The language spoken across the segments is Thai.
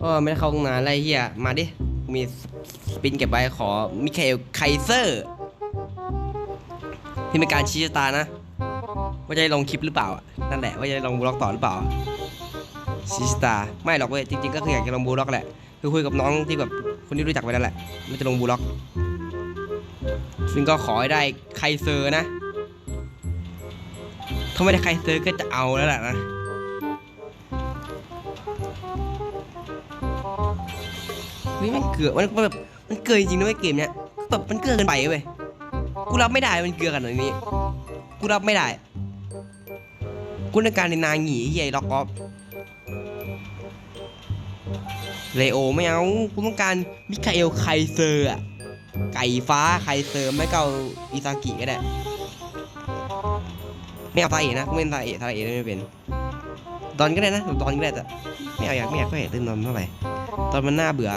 เอไม่ได้เข้าห้องน้ำอะไรเฮียมาดิ มีสปินเก็บไว้ขอมิเคลไคเซอร์ที่เป็นการชี้ชะตานะ ว่าจะได้ลงคลิปหรือเปล่า นั่นแหละว่าจะได้ลงบล็อกต่อหรือเปล่าชี้ชะตาไม่หรอกเว้ยจริงๆก็คืออยากจะลงบล็อกแหละคือคุยกับน้องที่แบบคนที่รู้จักไปนั่นแหละมันจะลงบล็อก ซึ่งก็ขอให้ได้ไคเซอร์นะถ้าไม่ได้ไคเซอร์ก็จะเอาแล้วแหละนะ เฮ้ยมันเกลือมันแบบมันเกลือจริงๆนะเว้ยเกมเนี้ยแบบมันเกลือเกินไปเว้ยกูรับไม่ได้มันเกลือกันแบบนี้กูรับไม่ได้กูในการในนางหงีเฮียล็อกออฟเลโอไม่เอากูต้องการมิคาเอลไคเซอร์อะไก่ฟ้าไคเซอร์ไม่ก็เอาอิซากิก็ได้ไม่เอาซาเอะนะกูไม่เป็นซาเอะซาเอะไม่เป็นดอนก็ได้นะดอนก็ได้แต่ไม่เอาอยากไม่อยากไม่อยากเล่นดอนเท่าไหร่ตอนมันน่าเบื่อ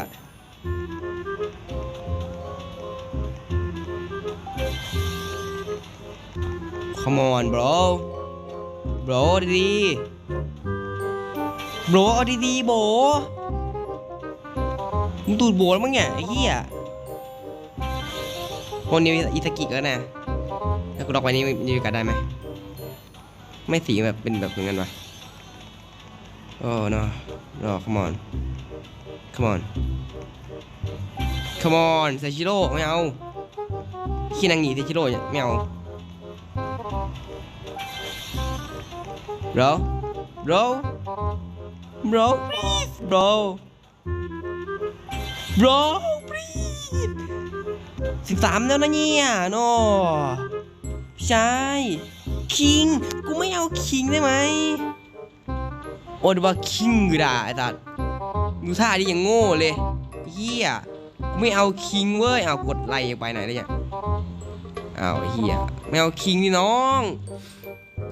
Come on bro bro ดีๆ bro เอาดีๆโบมึงตูดโบแล้วมั้งเนี่ยไอ้เหี้ยคนนิวอิสกิก็นะถ้ากูล็อกไปนี่นิวกัดได้ไหม ไม่สีแบบเป็นแบบอย่างนั้นวะโอ้ no no come on come on come on เซชิโร่ไม่เอาขี้นางหนีเซชิโร่เนี่ยไม่เอา bro bro bro please bro bro please สิบสามแล้วนะเนี่ยโนใช่คิงกูไม่เอาคิงได้ไหมโอ้ดูว่าคิงก็ได้ไอ้ตัดดูท่าดิยังโง่เลยเฮียไม่เอาคิงเว้ยเอากดไล่ไปไหนได้เนี่ย อ้าวเฮียไม่เอาคิงนี่น้อง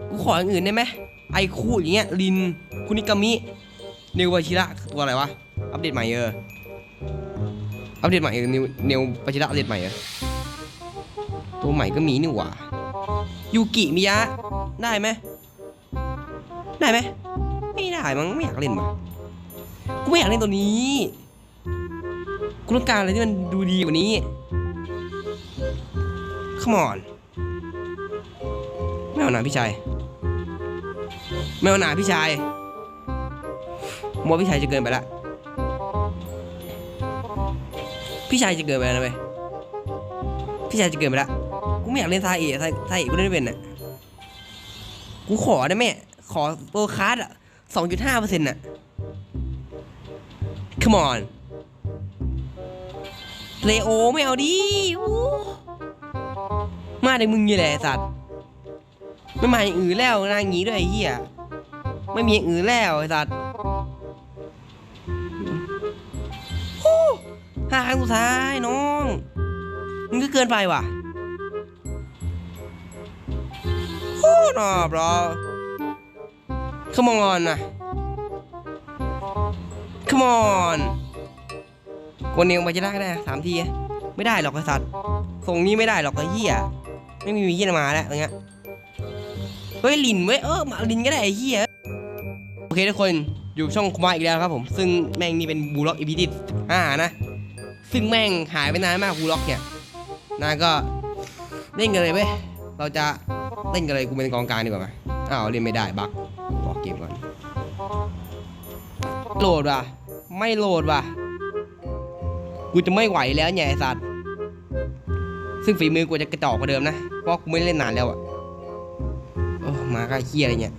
กูขออย่างอื่นได้ไหมไอคูอย่างเงี้ยลินคุนิกามิเนววาชิระตัวอะไรวะ อัปเดตใหม่เออ อัปเดตใหม่เออเนวเนววาชิระอัปเดตใหม่เออ ตัวใหม่ก็มีนี่หว่า ยูกิมิยะ ได้ไหม ได้ไหม ไม่ได้มั้งไม่อยากเล่นว่ะกูไม่อยากเล่นตัวนี้ กูต้องการอะไรที่มันดูดีกว่านี้ Come on ไม่เอาหนาพี่ชายไม่เอาหนาพี่ชายมัวพี่ชายจะเกินไปละพี่ชายจะเกินไปแล้วนะเว้ยพี่ชายจะเกินไปละกูไม่อยากเล่นซาเอะซาซาเอะกูเล่นไม่เป็นอะกูขอได้ไหมขอโปรคาร์ดอะสองจุดห้าเปอร์เซ็นต์อะ come on เลโอไม่เอาดิอู้ มาแต่มึงนี่แหละไอ้สัตว์ไม่มาอย่างอื่นแล้วนางงี้ด้วยไอ้เหี้ยไม่มีอย่างอื่นแล้วไอ้สัตว์โอ้ห้าครั้งสุดท้ายน้องมึงก็เกินไปว่ะโอ้นอบรอ come on นะ come on คนเนียงไปจะได้ก็ได้สามทีไม่ได้หรอกไอ้สัตว์ทรงนี้ไม่ได้หรอกไอ้เหี้ย ไม่มีมีเหี้ยมาแล้วอย่างเงี้ยเฮ้ยลินเว้ยเออมาลินก็ได้ไอ้เหี้ยโอเคทุกคนอยู่ช่องคุมาอีกแล้วครับผม ซึ่งแม่งนี่เป็นบูล็อกอีพีที่ห้านะ ซึ่งแม่งหายไปนานมากบูล็อกเนี่ยนะก็เล่นกันเลยเว้ยเราจะเล่นกันเลยกูเป็นกองกลางดีกว่าไหมอ้าวเล่นไม่ได้บักบอกเกมก่อนโหลดว่ะไม่โหลดว่ะกูจะไม่ไหวแล้วเนี่ยไอสัตว์ ซึ่งฝีมือกูจะกระจอกกว่าเดิมนะ เพราะกูไม่เล่นนานแล้วอะโอ้มาก็เฮียอะไรเนี่ย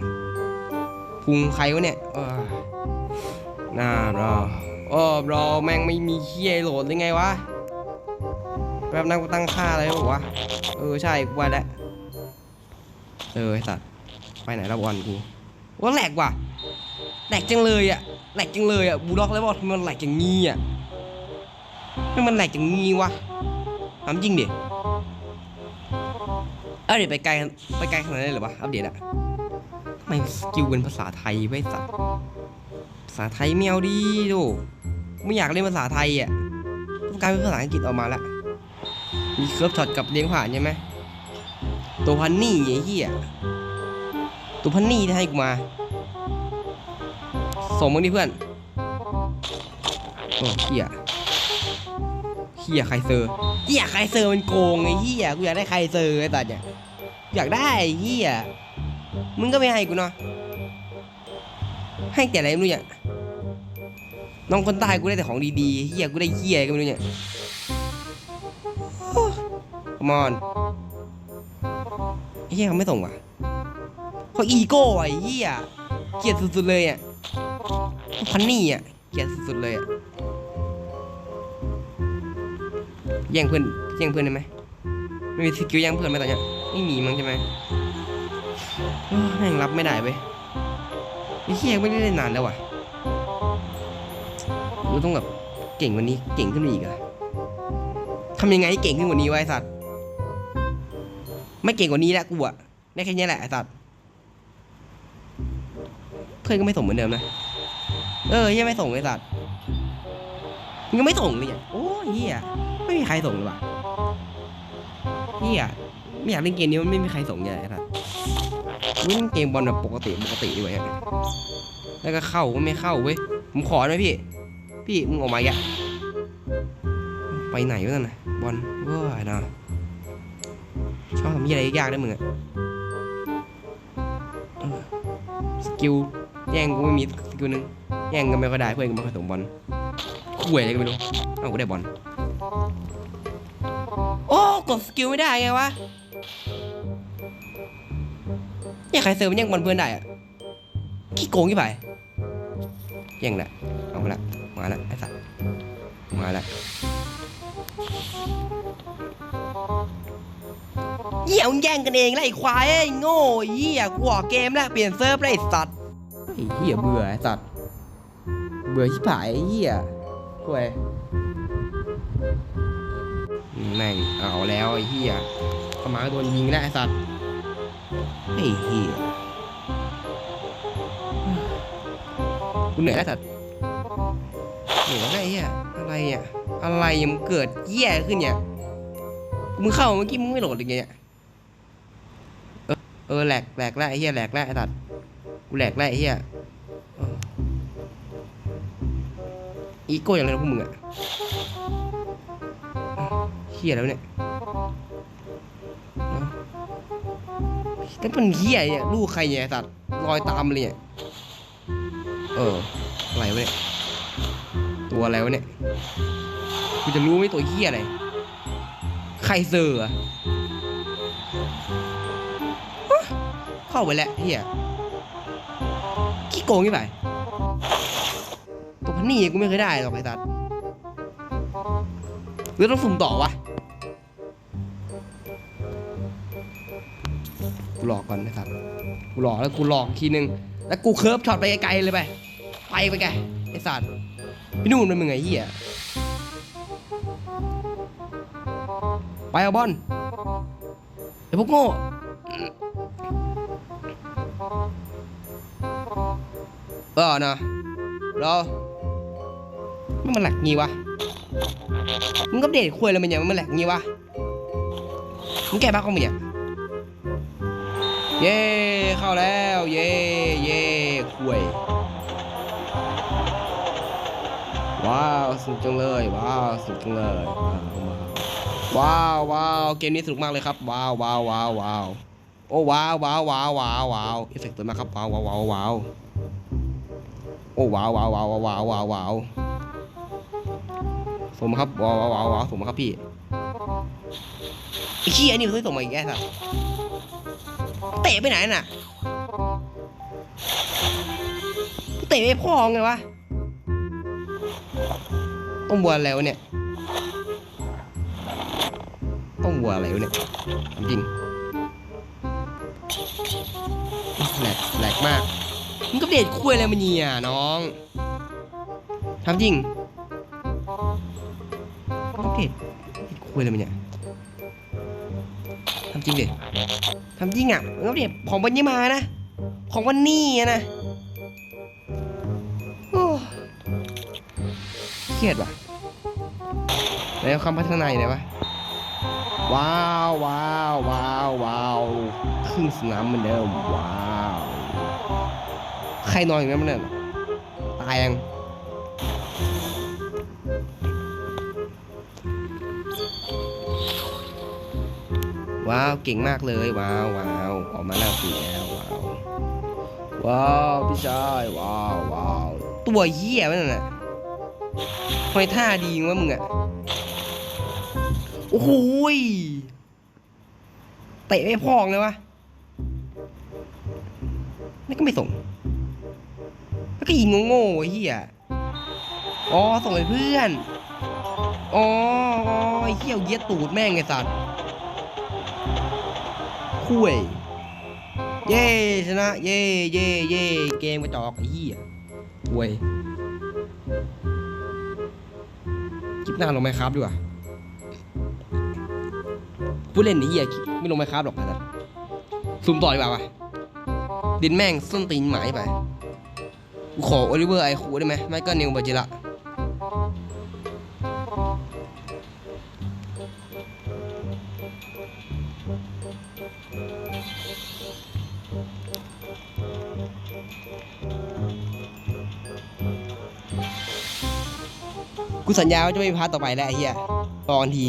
พุงใครวะเนี่ยเออน่ารอโอ้รอแม่งไม่มีเฮียโหลดได้ไงวะแบบนั่งกูตั้งค่าอะไรบอกวะเออใช่กูว่าแล้วเออไอ้สัตว์ไปไหนแล้วบอลกูว่าแหลกว่ะแหลกจังเลยอะแหลกจังเลยอะบูล็อกแล้วบอกทำไมมันแหลกอย่างงี้อะไม่มันแหลกอย่างงี้วะทำจริงดิ เอ้ยเดี๋ยวไปไกลไปไกลขนาดนั้นเลยเหรอวะอัปเดตอะทำไมสกิลเป็นภาษาไทยไว้สัตว์ภาษาไทยไม่เอาดีดูไม่อยากเล่นภาษาไทยอะต้องกลายเป็นภาษาอังกฤษออกมาละมีเคิร์ฟช็อตกับเลี้ยงผ่านใช่ไหมตัวพันนี่ไอ้เหี้ยตัวพันนี่ที่ให้กูมา ส่งมึงดิเพื่อนโอ้เฮีย ฮียใครเซอร์เฮียใครเซอร์มันโกงไอ้เฮียกูอยากได้ใครเซอร์ไอ้ตัดเนี่ยอยากได้ไอ้เฮียมึงก็ไม่ให้กูเนาะให้แต่อะไรไม่รู้เนี่ยน้องคนใต้กูได้แต่ของดีๆเฮียกูได้เฮียก็ไม่รู้เนี่ยมอนเฮียเขาไม่ส่งว่ะเขาอีโก้ไอ้เฮียเกลียดสุดๆเลยอะพันนี่อะเกลียดสุดๆเลยอะ แย่งเพื่อนแย่งเพื่อนได้ไหมไม่มีสกิลแย่งเพื่อนไหมตอนเนี้ยไม่มีมั้งใช่ไหมแม่งรับไม่ได้เว้ยไอ้เฮียไม่ได้เล่นนานแล้วว่ะกูต้องแบบเก่งกวันนี้เก่งขึ้นอีกอะทำยังไงให้เก่งขึ้นกว่านี้วะไอ้สัตว์ ไม่เก่งกว่านี้แล้วกูอะได้แค่นี้แหละไอ้สัตว์ เพื่อนก็ไม่ส่งเหมือนเดิมนะ เออเฮียไม่ส่งไอ้สัตว์มึงก็ไม่ส่งเลยเนี่ยโอ้ยเฮีย ไม่มีใครส่งเลยว่ะเฮียไม่อยากเล่นเกมนี้มันไม่มีใครส่งเนี่ยไอ้สัสเล่นเกมบอลแบบปกติปกติดีกว่าเนี่ยแล้วก็เข้าก็ไม่เข้าเว้ย ผมขอหน่อยพี่ พี่มึงออกมาอีกอะไปไหนวะนั่นนะบอลเว้ยนะชอบทำยี่อะไรยากๆได้มึงอะสกิลแย่งกูไม่มีสกิลนึงแย่งกันไม่ค่อยได้เพื่อนก็ไม่ค่อยส่งบอลคุยอะไรก็ไม่รู้เอ้ากูได้บอล กดสกิลไม่ได้ไงวะเนี่ยใครเซิร์ฟมันยังบอลเพื่อนได้อะขี้โกงยี่ไปแย่งแหละเอาละมาละไอ้สัตว์มาละเหี้ยมึงแย่งกันเองแล้วไอ้ควายไอ้โง่เหี้ยกูออกเกมแล้วเปลี่ยนเซิร์ฟแล้วไอ้สัตว์ไอ้เหี้ยเบื่อไอ้สัตว์เบื่อชิบหายไอ้เหี้ยกูไอ้ แม่งเอาแล้วไอ้เหี้ยขมาโดนยิงแล้วไอ้สัตว์ไอ้เหี้ยกูเหนื่อยแล้วไอ้สัตว์เหนื่อยแล้วไอ้เหี้ยอะไรอะอะไรอะมันเกิดเหี้ยขึ้นเนี่ยมึงเข้าเมื่อกี้มึงไม่โหลดเลยไงเนี่ยเออเออแหลกแหลกแล้วไอ้เหี้ยแหลกแล้วไอ้สัตว์กูแหลกแล้วไอ้เหี้ยอีโก้อย่างไรนะพวกมึงอะ เฮียแล้วเนี่ยแต่เป็นเฮียเนี่ยลูกใครเนี่ยสัตว์ลอยตามเลยเนี่ยเอออะไรวะเนี่ยตัวอะไรวะเนี่ยกูจะรู้ไหมตัวเฮียอะไรใครเซอร์อะเข้าไปแล้วเฮียขี้โกงยี่ไปตัวพันนี่กูไม่เคยได้หรอกไอ้สัตว์หรือต้องสุ่มต่อวะ กูหลอกก่อนนะครับกูหลอกแล้วกูหลอกทีนึง แล้วกูเคิร์ฟช็อตไปไกลๆเลยไป ไปไปไกลไอ้สัตว์พี่นู่นเป็นมึงไงเหี้ย ไปเอาบอลไอ้พวกโง่เออนะเราไม่มันหลักงี้วะ มึงก็เดทคุยอะไรมันอย่างมันแหลกงี้วะ มึงแก้บ้าของมึงเนี่ย เย่เข้าแล้ว เย่เย่คุยว้าวสนุกจังเลยว้าวสนุกจังเลยว้าวว้าวเกมนี้สนุกมากเลยครับว้าวว้าวว้าวว้าวโอ้ว้าวว้าวว้าวว้าวว้าวเอฟเฟกต์ตัวมากครับว้าวว้าวว้าวว้าวโอ้ว้าวว้าวว้าวว้าวว้าวว้าวส่งมาครับว้าวว้าวว้าวส่งมาครับพี่ไอ้ขี้อันนี้เพิ่งส่งมาอีกแค่สัส เตะไปไหนน่ะเตะไม่อไงวะต้องวัวอะไรวเนี่ยต้องวัวอะไรวะเนี่ยจริงแหลกแหลกมากมึงก็เดทคุยอะไรมันเนี่ยน้องทำจริงอัปเดตคุยอะไรมันเนี่ย ทำจริงดิทำจริงอะอัปเดตของวันนี้มานะ ของวันนี้นะเครียดว่ะแล้วคำพัฒนาอยู่ไหนวะ ว้าวว้าวว้าวว้าวครึ่งสนามเหมือนเดิมว้าว ใครนอนอยู่นั้นมันเนี่ยตายยัง ว้าวเก่งมากเลยว้าวว้าวออกมาหน้าคุยแล้วว้าวว้าวพี่ชายว้าวว้าวตัวเหี้ยมันน่ะทำไมท่าดีวะมึงอะโอ้โหยเตะไม่พองเลยวะนี่ก็ไม่ส่งแล้วก็ยิงโง่ๆไอ้เหี้ยอ๋อส่งให้เพื่อน อ๋อเหี้ยวเยียตูดแม่งไอ้สัตว์ คุยเย้ชนะ เย้เย้เย้เกมกระจอกไอ้เหี้ยอวยคลิปหน้าลงไหมครับดีกว่าผู้เล่นไอ้เหี้ยไม่ลงไหมครับหรอกนะซุ่มต่อดีกว่าวะดินแม่งส้นตีนหมายไปกูขอโอลิเวอร์ไอคูได้ไหมไม่ก็นิวบาจิระ กูสัญญาว่าจะไม่มีพาร์ทต่อไปแล้วไอ้เหี้ยบอกันที